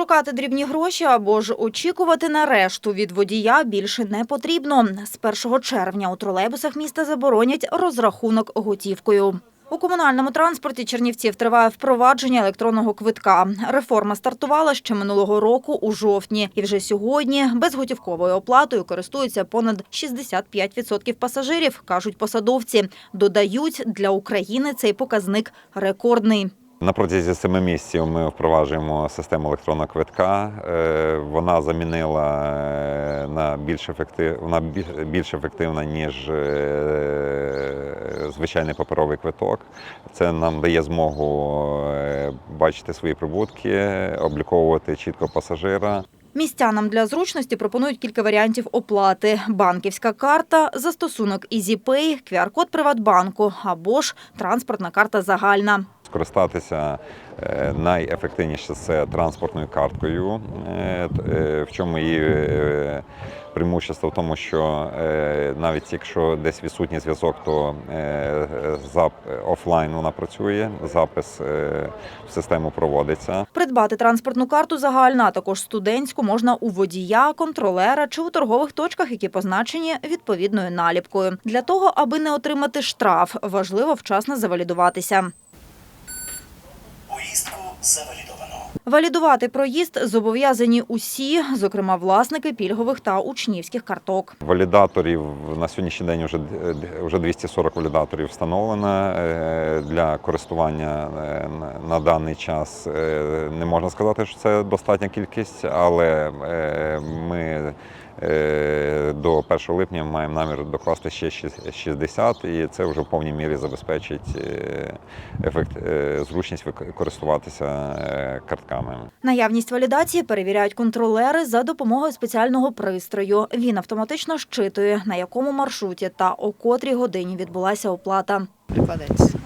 Шукати дрібні гроші або ж очікувати на решту від водія більше не потрібно. З 1 червня у тролейбусах міста заборонять розрахунок готівкою. У комунальному транспорті Чернівців триває впровадження електронного квитка. Реформа стартувала ще минулого року у жовтні, і вже сьогодні безготівковою оплатою користуються понад 65% пасажирів, кажуть посадовці. Додають, для України цей показник рекордний. На протязі семи місяців ми впроваджуємо систему електронного квитка. Е, Вона замінила е, на більш ефектив, вона більш ефективна ніж е, звичайний паперовий квиток. Це нам дає змогу бачити свої прибутки, обліковувати чітко пасажира. Містянам для зручності пропонують кілька варіантів оплати: банківська карта, застосунок EasyPay, QR-код Приватбанку або ж транспортна карта загальна. Скористатися е, найефективніше це транспортною карткою. Е, е, В чому її преимущество в тому, що навіть якщо десь відсутній зв'язок, то офлайн вона працює, запис в систему проводиться. Придбати транспортну карту загальна, а також студентську можна у водія, контролера чи у торгових точках, які позначені відповідною наліпкою. Для того, аби не отримати штраф, важливо вчасно завалідуватися. Завалідовано. Валідувати проїзд зобов'язані усі, зокрема власники пільгових та учнівських карток. Валідаторів на сьогоднішній день вже, вже 240 валідаторів встановлено е, для користування е, на- даний час. е, Не можна сказати, що це достатня кількість, але ми до 1 липня маємо намір докласти ще шість- 60, і це вже в повній мірі забезпечить е, ефект, е, зручність користуватися е, картками. Наявність валідації перевіряють контролери за допомогою спеціального пристрою. Він автоматично щитує, на якому маршруті та о котрій годині відбулася оплата. прикладається.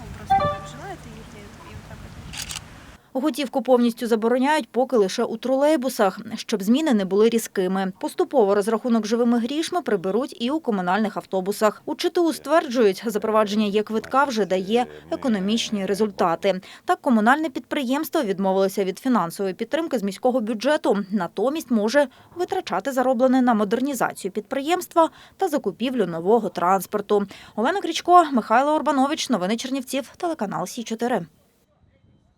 Готівку повністю забороняють поки лише у тролейбусах, щоб зміни не були різкими. Поступово розрахунок живими грішми приберуть і у комунальних автобусах. У ЧТУ стверджують, запровадження є-квитка вже дає економічні результати. Так, комунальне підприємство відмовилося від фінансової підтримки з міського бюджету, натомість може витрачати зароблене на модернізацію підприємства та закупівлю нового транспорту. Олена Крічко, Михайло Урбанович, новини Чернівців, телеканал Сі 4